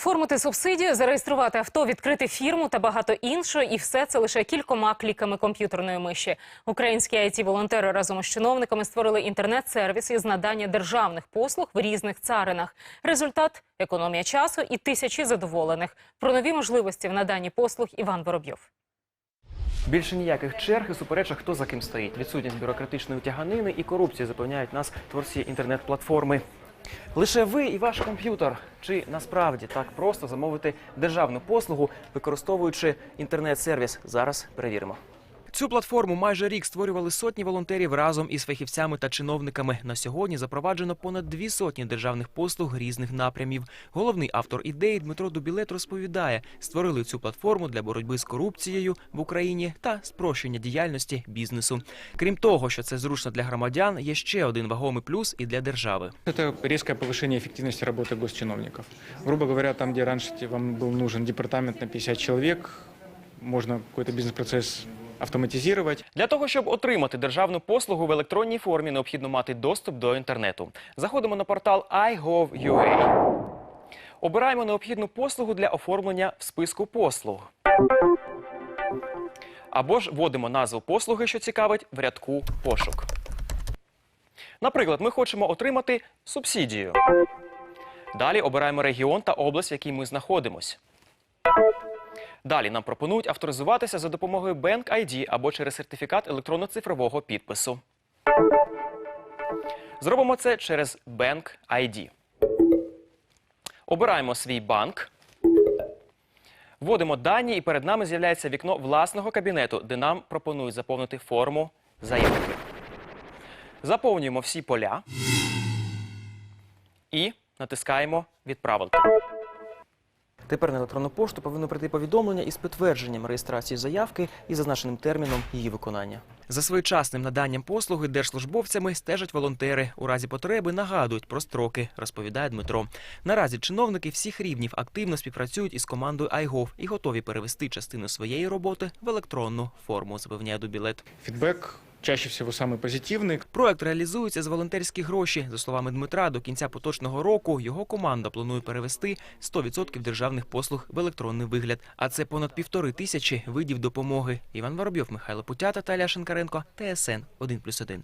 Оформити субсидію, зареєструвати авто, відкрити фірму та багато іншого, і все це лише кількома кліками комп'ютерної миші. Українські it волонтери разом із чиновниками створили інтернет-сервіс із надання державних послуг в різних царинах. Результат економія часу і тисячі задоволених. Про нові можливості в наданні послуг Іван Воробйов. Більше ніяких черг і суперечок, хто за ким стоїть. Відсутність бюрократичної тяганини і корупції запевняють нас творці інтернет-платформи. Лише ви і ваш комп'ютер. Чи насправді так просто замовити державну послугу, використовуючи інтернет-сервіс? Зараз перевіримо. Цю платформу майже рік створювали сотні волонтерів разом із фахівцями та чиновниками. На сьогодні запроваджено понад дві сотні державних послуг різних напрямів. Головний автор ідеї Дмитро Дубілет розповідає, створили цю платформу для боротьби з корупцією в Україні та спрощення діяльності бізнесу. Крім того, що це зручно для громадян, є ще один вагомий плюс і для держави. Это резкое повышение эффективности работы госчиновников. Грубо говоря, там, где раньше те- вам был нужен департамент на 50 человек, можно какой-то бизнес-процесс автоматизировать. Для того, щоб отримати державну послугу в електронній формі, необхідно мати доступ до інтернету. Заходимо на портал iGov.ua. Обираємо необхідну послугу для оформлення в списку послуг. Або ж вводимо назву послуги, що цікавить, в рядку пошук. Наприклад, ми хочемо отримати субсидію. Далі обираємо регіон та область, в якій ми знаходимось. Далі нам пропонують авторизуватися за допомогою Bank ID або через сертифікат електронно-цифрового підпису. Зробимо це через Bank ID. Обираємо свій банк. Вводимо дані, і перед нами з'являється вікно власного кабінету, де нам пропонують заповнити форму заявки. Заповнюємо всі поля і натискаємо Відправити. Тепер на електронну пошту повинно прийти повідомлення із підтвердженням реєстрації заявки і зазначеним терміном її виконання. За своєчасним наданням послуги держслужбовцями стежать волонтери. У разі потреби нагадують про строки, розповідає Дмитро. Наразі чиновники всіх рівнів активно співпрацюють із командою iGov і готові перевести частину своєї роботи в електронну форму, запевняє Дубілет. Фидбэк чаще всего самый позитивный. Проект реалізується з волонтерські гроші. За словами Дмитра, до кінця поточного року його команда планує перевести 100% державних послуг в електронний вигляд. А це понад півтори тисячі видів допомоги. Іван Воробйов, Михайло Путята та Ляшенкаренко. ТСН 1+,1.